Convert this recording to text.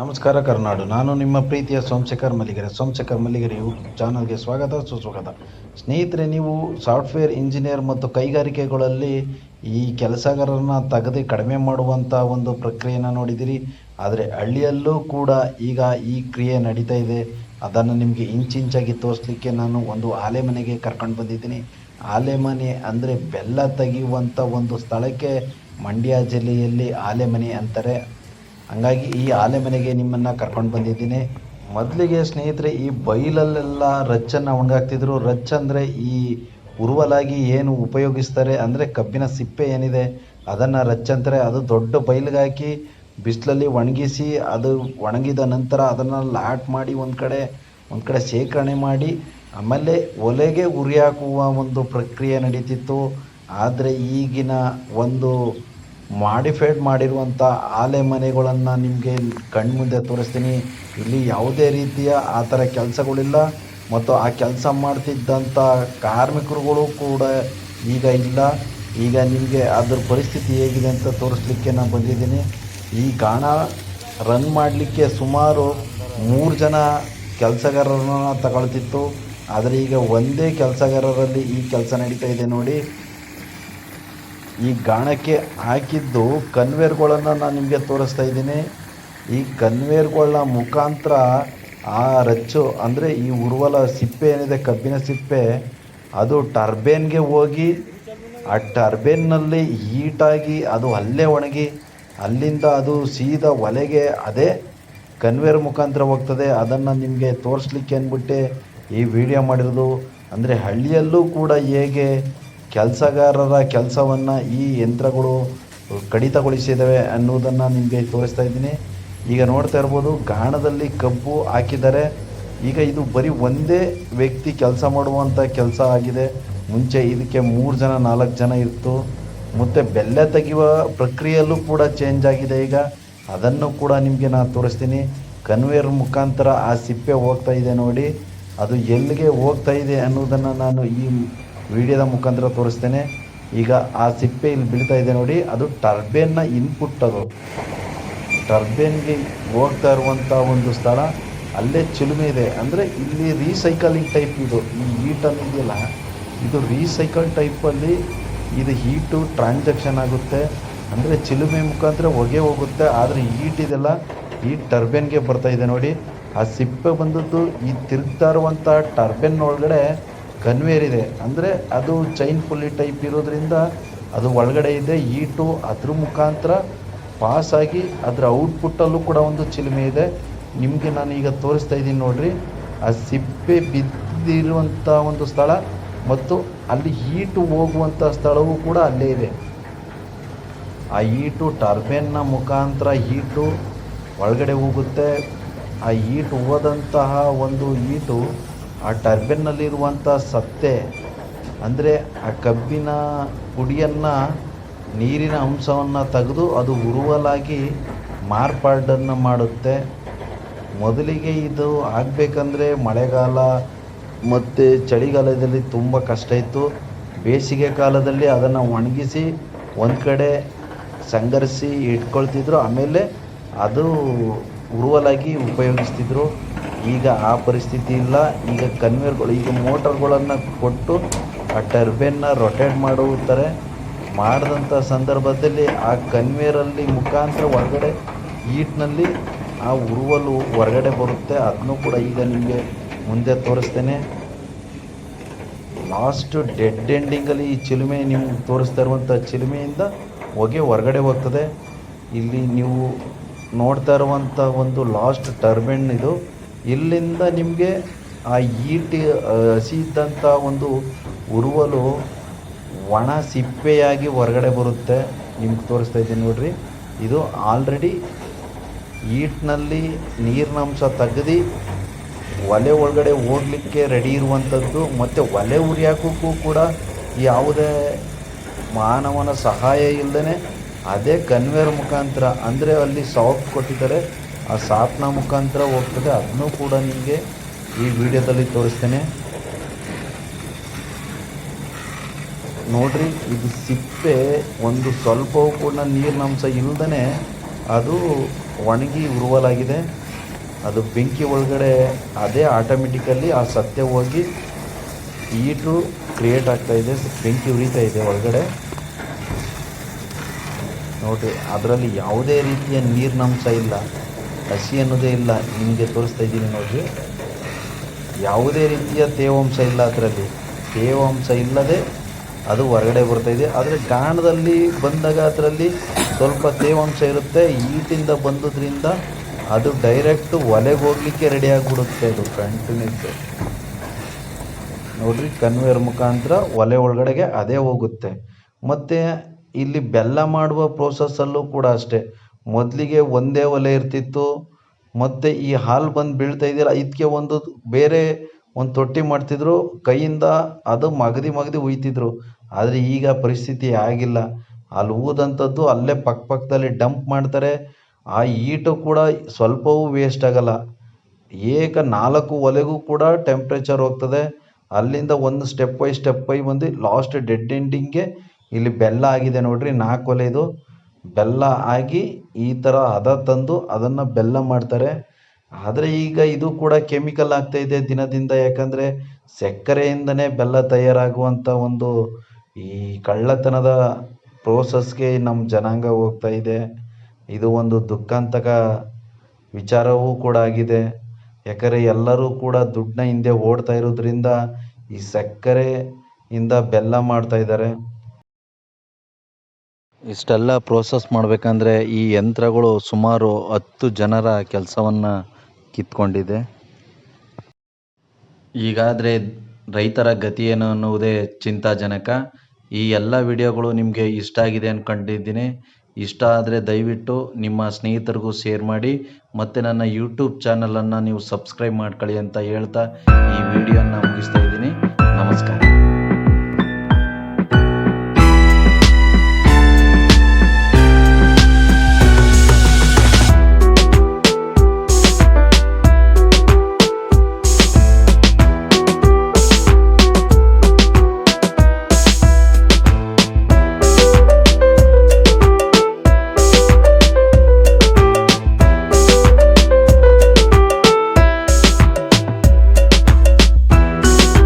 ನಮಸ್ಕಾರ ಕರ್ನಾಡು. ನಾನು ನಿಮ್ಮ ಪ್ರೀತಿಯ ಸೋಮಶೇಖರ್ ಮಲ್ಲಿಗೆರೆ. ಸೋಮಶೇಖರ್ ಮಲ್ಲಿಗೆರೆ ಯೂಟ್ಯೂಬ್ ಚಾನಲ್ಗೆ ಸ್ವಾಗತ, ಸುಸ್ವಾಗತ. ಸ್ನೇಹಿತರೆ, ನೀವು ಸಾಫ್ಟ್ವೇರ್ ಇಂಜಿನಿಯರ್ ಮತ್ತು ಕೈಗಾರಿಕೆಗಳಲ್ಲಿ ಈ ಕೆಲಸಗಾರರನ್ನ ತೆಗೆದು ಕಡಿಮೆ ಮಾಡುವಂಥ ಒಂದು ಪ್ರಕ್ರಿಯೆನ ನೋಡಿದ್ದೀರಿ ಆದರೆ ಹಳ್ಳಿಯಲ್ಲೂ ಕೂಡ ಈಗ ಈ ಕ್ರಿಯೆ ನಡೀತಾ ಇದೆ. ಅದನ್ನು ನಿಮಗೆ ಇಂಚಿಂಚಾಗಿ ತೋರಿಸ್ಲಿಕ್ಕೆ ನಾನು ಒಂದು ಆಲೆ ಮನೆಗೆ ಕರ್ಕೊಂಡು ಬಂದಿದ್ದೀನಿ. ಆಲೆ ಮನೆ ಅಂದರೆ ಬೆಲ್ಲ ತೆಗೆಯುವಂಥ ಒಂದು ಸ್ಥಳಕ್ಕೆ ಮಂಡ್ಯ ಜಿಲ್ಲೆಯಲ್ಲಿ ಆಲೆ ಮನೆ ಅಂತಾರೆ. ಹಂಗಾಗಿ ಈ ಆಲೆ ಮನೆಗೆ ನಿಮ್ಮನ್ನು ಕರ್ಕೊಂಡು ಬಂದಿದ್ದೀನಿ. ಮೊದಲಿಗೆ ಸ್ನೇಹಿತರೆ, ಈ ಬೈಲಲ್ಲೆಲ್ಲ ರಚ್ಚನ್ನು ಒಣಗಾಕ್ತಿದ್ರು. ರಚ್ ಅಂದರೆ ಈ ಉರುವಲಾಗಿ ಏನು ಉಪಯೋಗಿಸ್ತಾರೆ ಅಂದರೆ ಕಬ್ಬಿನ ಸಿಪ್ಪೆ ಏನಿದೆ, ಅದನ್ನು ರಚ್ ಅಂತಾರೆ. ಅದು ದೊಡ್ಡ ಬೈಲಿಗೆ ಹಾಕಿ ಬಿಸಿಲಲ್ಲಿ ಒಣಗಿಸಿ ಅದು ಒಣಗಿದ ನಂತರ ಅದನ್ನು ಲಾಟ್ ಮಾಡಿ ಒಂದು ಕಡೆ ಒಂದು ಕಡೆ ಶೇಖರಣೆ ಮಾಡಿ, ಆಮೇಲೆ ಒಲೆಗೆ ಉರಿ ಹಾಕುವ ಒಂದು ಪ್ರಕ್ರಿಯೆ ನಡೀತಿತ್ತು. ಆದರೆ ಈಗಿನ ಒಂದು ಮಾಡಿಫೈಡ್ ಮಾಡಿರುವಂಥ ಆಲೆ ಮನೆಗಳನ್ನು ನಿಮಗೆ ಕಣ್ಮುಂದೆ ತೋರಿಸ್ತೀನಿ. ಇಲ್ಲಿ ಯಾವುದೇ ರೀತಿಯ ಆ ಥರ ಕೆಲಸಗಳಿಲ್ಲ. ಮತ್ತು ಆ ಕೆಲಸ ಮಾಡ್ತಿದ್ದಂಥ ಕಾರ್ಮಿಕರುಗಳು ಕೂಡ ಈಗ ಇಲ್ಲ. ಈಗ ನಿಮಗೆ ಅದ್ರ ಪರಿಸ್ಥಿತಿ ಹೇಗಿದೆ ಅಂತ ತೋರಿಸ್ಲಿಕ್ಕೆ ನಾನು ಬಂದಿದ್ದೀನಿ. ಈ ಗಾಣ ರನ್ ಮಾಡಲಿಕ್ಕೆ ಸುಮಾರು ಮೂರು ಜನ ಕೆಲಸಗಾರರನ್ನು ತಗೊಳ್ತಿತ್ತು. ಆದರೆ ಈಗ ಒಂದೇ ಕೆಲಸಗಾರರಲ್ಲಿ ಈ ಕೆಲಸ ನಡೀತಾ ಇದೆ ನೋಡಿ. ಈ ಗಾಣಕ್ಕೆ ಹಾಕಿದ್ದು ಕನ್ವೇರ್ಗಳನ್ನು ನಾನು ನಿಮಗೆ ತೋರಿಸ್ತಾ ಇದ್ದೀನಿ. ಈ ಕನ್ವೇರ್ಗಳ ಮುಖಾಂತರ ಆ ರಚ್ಚು, ಅಂದರೆ ಈ ಉರ್ವಲ ಸಿಪ್ಪೆ ಏನಿದೆ, ಕಬ್ಬಿನ ಸಿಪ್ಪೆ, ಅದು ಟರ್ಬೇನ್ಗೆ ಹೋಗಿ, ಆ ಟರ್ಬೇನ್ನಲ್ಲಿ ಹೀಟಾಗಿ ಅದು ಅಲ್ಲೇ ಒಣಗಿ, ಅಲ್ಲಿಂದ ಅದು ಸೀದಾ ಒಲೆಗೆ ಅದೇ ಕನ್ವೇರ್ ಮುಖಾಂತರ ಹೋಗ್ತದೆ. ಅದನ್ನು ನಿಮಗೆ ತೋರಿಸ್ಲಿಕ್ಕೆ ಅಂದ್ಬಿಟ್ಟೆ, ಈ ವಿಡಿಯೋ ಮಾಡಿರೋದು. ಅಂದರೆ ಹಳ್ಳಿಯಲ್ಲೂ ಕೂಡ ಹೇಗೆ ಕೆಲಸಗಾರರ ಕೆಲಸವನ್ನು ಈ ಯಂತ್ರಗಳು ಕಡಿತಗೊಳಿಸಿದ್ದಾವೆ ಅನ್ನೋದನ್ನು ನಿಮಗೆ ತೋರಿಸ್ತಾ ಇದ್ದೀನಿ. ಈಗ ನೋಡ್ತಾ ಇರ್ಬೋದು, ಗಾಣದಲ್ಲಿ ಕಬ್ಬು ಹಾಕಿದ್ದಾರೆ. ಈಗ ಇದು ಬರೀ ಒಂದೇ ವ್ಯಕ್ತಿ ಕೆಲಸ ಮಾಡುವಂಥ ಕೆಲಸ ಆಗಿದೆ. ಮುಂಚೆ ಇದಕ್ಕೆ ಮೂರು ಜನ, ನಾಲ್ಕು ಜನ ಇತ್ತು. ಮತ್ತು ಬೆಲ್ಲ ತೆಗೆಯುವ ಪ್ರಕ್ರಿಯೆಯಲ್ಲೂ ಕೂಡ ಚೇಂಜ್ ಆಗಿದೆ ಈಗ. ಅದನ್ನು ಕೂಡ ನಿಮಗೆ ನಾನು ತೋರಿಸ್ತೀನಿ. ಕನ್ವೇರ್ ಮುಖಾಂತರ ಆ ಸಿಪ್ಪೆ ಹೋಗ್ತಾ ಇದೆ ನೋಡಿ. ಅದು ಎಲ್ಲಿಗೆ ಹೋಗ್ತಾ ಇದೆ ಅನ್ನೋದನ್ನು ನಾನು ಈ ವಿಡಿಯೋದ ಮುಖಾಂತರ ತೋರಿಸ್ತೇನೆ. ಈಗ ಆ ಸಿಪ್ಪೆ ಇಲ್ಲಿ ಬೀಳ್ತಾ ಇದೆ ನೋಡಿ, ಅದು ಟರ್ಬೇನ್ನ ಇನ್ಪುಟ್ ಅದು. ಟರ್ಬೇನ್ಗೆ ಹೋಗ್ತಾ ಇರುವಂಥ ಒಂದು ಸ್ಥಳ, ಅಲ್ಲೇ ಚಿಲುಮೆ ಇದೆ. ಅಂದರೆ ಇಲ್ಲಿ ರೀಸೈಕಲಿಂಗ್ ಟೈಪ್ ಇದು. ಈ ಹೀಟ್ ಇದೆಯಲ್ಲ, ಇದು ರೀಸೈಕಲ್ ಟೈಪಲ್ಲಿ ಇದು ಹೀಟು ಟ್ರಾನ್ಸಾಕ್ಷನ್ ಆಗುತ್ತೆ. ಅಂದರೆ ಚಿಲುಮೆ ಮುಖಾಂತರ ಹೊಗೆ ಹೋಗುತ್ತೆ. ಆದರೆ ಹೀಟ್ ಇದೆಲ್ಲ, ಈ ಟರ್ಬೇನ್ಗೆ ಬರ್ತಾ ಇದೆ ನೋಡಿ. ಆ ಸಿಪ್ಪೆ ಬಂದದ್ದು ಈ ತಿರುಗ್ತಾ ಇರುವಂಥ ಟರ್ಬೇನ್ ಒಳಗಡೆ ಕನ್ವೇರ್ ಇದೆ. ಅಂದರೆ ಅದು ಚೈನ್ ಪುಲ್ಲಿ ಟೈಪ್ ಇರೋದ್ರಿಂದ ಅದು ಒಳಗಡೆ ಇದೆ, ಈಟು ಅದ್ರ ಮುಖಾಂತರ ಆಗಿ ಅದರ ಔಟ್ಪುಟ್ಟಲ್ಲೂ ಕೂಡ ಒಂದು ಚಿಲುಮೆ ಇದೆ. ನಿಮಗೆ ನಾನು ಈಗ ತೋರಿಸ್ತಾ ಇದ್ದೀನಿ ನೋಡಿರಿ. ಆ ಸಿಪ್ಪೆ ಬಿದ್ದಿರುವಂಥ ಒಂದು ಸ್ಥಳ ಮತ್ತು ಅಲ್ಲಿ ಈಟು ಹೋಗುವಂಥ ಸ್ಥಳವೂ ಕೂಡ ಅಲ್ಲೇ ಇದೆ. ಆ ಈಟು ಟರ್ಬೇನ್ನ ಮುಖಾಂತರ ಹೀಟು ಒಳಗಡೆ ಹೋಗುತ್ತೆ. ಆ ಈಟು ಹೋದಂತಹ ಒಂದು ಹೀಟು ಆ ಟರ್ಬೈನ್ನಲ್ಲಿರುವಂಥ ಸತ್ತೆ, ಅಂದರೆ ಆ ಕಬ್ಬಿನ ಪುಡಿಯನ್ನು, ನೀರಿನ ಅಂಶವನ್ನು ತೆಗೆದು ಅದು ಉರುವಲಾಗಿ ಮಾರ್ಪಾಡನ್ನು ಮಾಡುತ್ತೆ. ಮೊದಲಿಗೆ ಇದು ಆಗಬೇಕಂದ್ರೆ ಮಳೆಗಾಲ ಮತ್ತು ಚಳಿಗಾಲದಲ್ಲಿ ತುಂಬ ಕಷ್ಟ ಇತ್ತು. ಬೇಸಿಗೆ ಕಾಲದಲ್ಲಿ ಅದನ್ನು ಒಣಗಿಸಿ ಒಂದು ಕಡೆ ಸಂಗರಿಸಿ ಇಟ್ಕೊಳ್ತಿದ್ರು. ಆಮೇಲೆ ಅದು ಉರುವಲಾಗಿ ಉಪಯೋಗಿಸ್ತಿದ್ರು. ಈಗ ಆ ಪರಿಸ್ಥಿತಿ ಇಲ್ಲ. ಈಗ ಕನ್ವೇರ್ಗಳು ಈಗ ಮೋಟರ್ಗಳನ್ನು ಕೊಟ್ಟು ಆ ಟರ್ಬೈನ್ನ ರೊಟೇಟ್ ಮಾಡುತ್ತಾರೆ. ಮಾಡಿದಂಥ ಸಂದರ್ಭದಲ್ಲಿ ಆ ಕನ್ವೇರಲ್ಲಿ ಮುಖಾಂತರ ಹೊರಗಡೆ ಈಟ್ನಲ್ಲಿ ಆ ಉರುವಲು ಹೊರಗಡೆ ಬರುತ್ತೆ. ಅದನ್ನು ಕೂಡ ಈಗ ನಿಮಗೆ ಮುಂದೆ ತೋರಿಸ್ತೇನೆ. ಲಾಸ್ಟ್ ಡೆಡ್ ಎಂಡಿಂಗಲ್ಲಿ ಈ ಚಿಲುಮೆ ನೀವು ತೋರಿಸ್ತಾ ಇರುವಂಥ ಚಿಲುಮೆಯಿಂದ ಹೊಗೆ ಹೊರಗಡೆ ಹೋಗ್ತದೆ. ಇಲ್ಲಿ ನೀವು ನೋಡ್ತಾ ಇರುವಂಥ ಒಂದು ಲಾಸ್ಟ್ ಟರ್ಬೈನ್ ಇದು. ಇಲ್ಲಿಂದ ನಿಮಗೆ ಆ ಈಟಿ ಹಸಿ ಇದ್ದಂಥ ಒಂದು ಉರುವಲು ಒಣ ಸಿಪ್ಪೆಯಾಗಿ ಹೊರಗಡೆ ಬರುತ್ತೆ. ನಿಮ್ಗೆ ತೋರಿಸ್ತಾ ಇದ್ದೀನಿ ನೋಡ್ರಿ. ಇದು ಆಲ್ರೆಡಿ ಈಟ್ನಲ್ಲಿ ನೀರಿನ ಅಂಶ ತೆಗೆದು ಒಲೆ ಒಳಗಡೆ ಓಡಲಿಕ್ಕೆ ರೆಡಿ ಇರುವಂಥದ್ದು. ಮತ್ತು ಒಲೆ ಉರಿಯಾಕೋಕ್ಕೂ ಕೂಡ ಯಾವುದೇ ಮಾನವನ ಸಹಾಯ ಇಲ್ಲದೇ ಅದೇ ಕನ್ವೇರ್ ಮುಖಾಂತರ, ಅಂದರೆ ಅಲ್ಲಿ ಸಾಫ್ಟ್ ಕೊಟ್ಟಿದ್ದಾರೆ. ಆ ಸಾಪ್ನ ಮುಖಾಂತರ ಹೋಗ್ತದೆ. ಅದನ್ನು ಕೂಡ ನಿಮಗೆ ಈ ವಿಡಿಯೋದಲ್ಲಿ ತೋರಿಸ್ತೇನೆ. ನೋಡ್ರಿ, ಇದು ಸಿಪ್ಪೆ, ಒಂದು ಸ್ವಲ್ಪವೂ ಕೂಡ ನೀರಿನಂಶ ಇಲ್ಲದೇ ಅದು ಒಣಗಿ ಉರುವಲಾಗಿದೆ. ಅದು ಬೆಂಕಿ ಒಳಗಡೆ ಅದೇ ಆಟೋಮೆಟಿಕಲ್ಲಿ ಆ ಸತ್ಯ ಹೋಗಿ ಹೀಟು ಕ್ರಿಯೇಟ್ ಆಗ್ತಾ ಇದೆ, ಬೆಂಕಿ ಉರಿತಾ ಇದೆ ಒಳಗಡೆ. ನೋಡಿರಿ, ಅದರಲ್ಲಿ ಯಾವುದೇ ರೀತಿಯ ನೀರಿನಂಶ ಇಲ್ಲ. ಹಸಿ ಅನ್ನೋದೇ ಇಲ್ಲ, ನಿಮಗೆ ತೋರಿಸ್ತಾ ಇದ್ದೀನಿ ನೋಡಿರಿ. ಯಾವುದೇ ರೀತಿಯ ತೇವಾಂಶ ಇಲ್ಲ ಅದರಲ್ಲಿ. ತೇವಾಂಶ ಇಲ್ಲದೆ ಅದು ಹೊರಗಡೆ ಬರ್ತಾ ಇದೆ. ಆದರೆ ಗಾಣದಲ್ಲಿ ಬಂದಾಗ ಅದರಲ್ಲಿ ಸ್ವಲ್ಪ ತೇವಾಂಶ ಇರುತ್ತೆ. ಈಟಿಂದ ಬಂದದ್ರಿಂದ ಅದು ಡೈರೆಕ್ಟ್ ಒಲೆಗೆ ಹೋಗ್ಲಿಕ್ಕೆ ರೆಡಿ ಆಗಿಬಿಡುತ್ತೆ ಅದು ಕಂಟಿನ್ಯೂಸ್ ನೋಡ್ರಿ ಕನ್ವೇರ್ ಮುಖಾಂತರ ಒಲೆ ಒಳಗಡೆಗೆ ಅದೇ ಹೋಗುತ್ತೆ. ಮತ್ತು ಇಲ್ಲಿ ಬೆಲ್ಲ ಮಾಡುವ ಪ್ರೋಸೆಸ್ಸಲ್ಲೂ ಕೂಡ ಅಷ್ಟೇ. ಮೊದಲಿಗೆ ಒಂದೇ ಒಲೆ ಇರ್ತಿತ್ತು. ಮತ್ತು ಈ ಹಾಲು ಬಂದು ಬೀಳ್ತಾ ಇದೆಯಲ್ಲ ಇದಕ್ಕೆ ಒಂದು ಬೇರೆ ಒಂದು ತೊಟ್ಟಿ ಮಾಡ್ತಿದ್ರು. ಕೈಯಿಂದ ಅದು ಮಗದಿ ಮಗದಿ ಉಯ್ತಿದ್ರು. ಆದರೆ ಈಗ ಪರಿಸ್ಥಿತಿ ಆಗಿಲ್ಲ. ಅಲ್ಲಿ ಊದಂಥದ್ದು ಅಲ್ಲೇ ಪಕ್ಕ ಪಕ್ಕದಲ್ಲಿ ಡಂಪ್ ಮಾಡ್ತಾರೆ. ಆ ಈಟು ಕೂಡ ಸ್ವಲ್ಪವೂ ವೇಸ್ಟ್ ಆಗಲ್ಲ. ಏಕ ನಾಲ್ಕು ಒಲೆಗೂ ಕೂಡ ಟೆಂಪ್ರೇಚರ್ ಹೋಗ್ತದೆ. ಅಲ್ಲಿಂದ ಒಂದು ಸ್ಟೆಪ್ ಬೈ ಸ್ಟೆಪ್ ಬೈ ಬಂದು ಲಾಸ್ಟ್ ಡೆಡ್ ಎಂಡಿಂಗ್ಗೆ ಇಲ್ಲಿ ಬೆಲ್ಲ ಆಗಿದೆ ನೋಡ್ರಿ. ನಾಲ್ಕು ಒಲೆ ಇದು. ಬೆಲ್ಲ ಆಗಿ ಈ ಥರ ಹದ ತಂದು ಅದನ್ನು ಬೆಲ್ಲ ಮಾಡ್ತಾರೆ. ಆದರೆ ಈಗ ಇದು ಕೂಡ ಕೆಮಿಕಲ್ ಆಗ್ತಾ ಇದೆ ದಿನದಿಂದ, ಯಾಕಂದರೆ ಸಕ್ಕರೆಯಿಂದನೇ ಬೆಲ್ಲ ತಯಾರಾಗುವಂಥ ಒಂದು ಈ ಕಳ್ಳತನದ ಪ್ರೋಸೆಸ್ಗೆ ನಮ್ಮ ಜನಾಂಗ ಹೋಗ್ತಾ ಇದೆ. ಇದು ಒಂದು ದುಃಖಾಂತಕ ವಿಚಾರವೂ ಕೂಡ ಆಗಿದೆ. ಯಾಕಂದರೆ ಎಲ್ಲರೂ ಕೂಡ ದುಡ್ಡನ್ನ ಹಿಂದೆ ಓಡ್ತಾ ಇರೋದ್ರಿಂದ ಈ ಸಕ್ಕರೆಯಿಂದ ಬೆಲ್ಲ ಮಾಡ್ತಾ ಇದ್ದಾರೆ. ಇಷ್ಟೆಲ್ಲ ಪ್ರೋಸೆಸ್ ಮಾಡಬೇಕಂದ್ರೆ ಈ ಯಂತ್ರಗಳು ಸುಮಾರು ಹತ್ತು ಜನರ ಕೆಲಸವನ್ನು ಕಿತ್ಕೊಂಡಿದೆ. ಈಗಾದರೆ ರೈತರ ಗತಿ ಏನು ಅನ್ನುವುದೇ ಚಿಂತಾಜನಕ. ಈ ಎಲ್ಲ ವಿಡಿಯೋಗಳು ನಿಮಗೆ ಇಷ್ಟ ಆಗಿದೆ ಅಂದ್ಕೊಂಡಿದ್ದೀನಿ ಇಷ್ಟ ಆದರೆ ದಯವಿಟ್ಟು ನಿಮ್ಮ ಸ್ನೇಹಿತರಿಗೂ ಶೇರ್ ಮಾಡಿ, ಮತ್ತು ನನ್ನ ಯೂಟ್ಯೂಬ್ ಚಾನಲನ್ನು ನೀವು ಸಬ್ಸ್ಕ್ರೈಬ್ ಮಾಡ್ಕೊಳ್ಳಿ ಅಂತ ಹೇಳ್ತಾ ಈ ವಿಡಿಯೋನ ಮುಗಿಸ್ತಾ ಇದ್ದೀನಿ. ನಮಸ್ಕಾರ.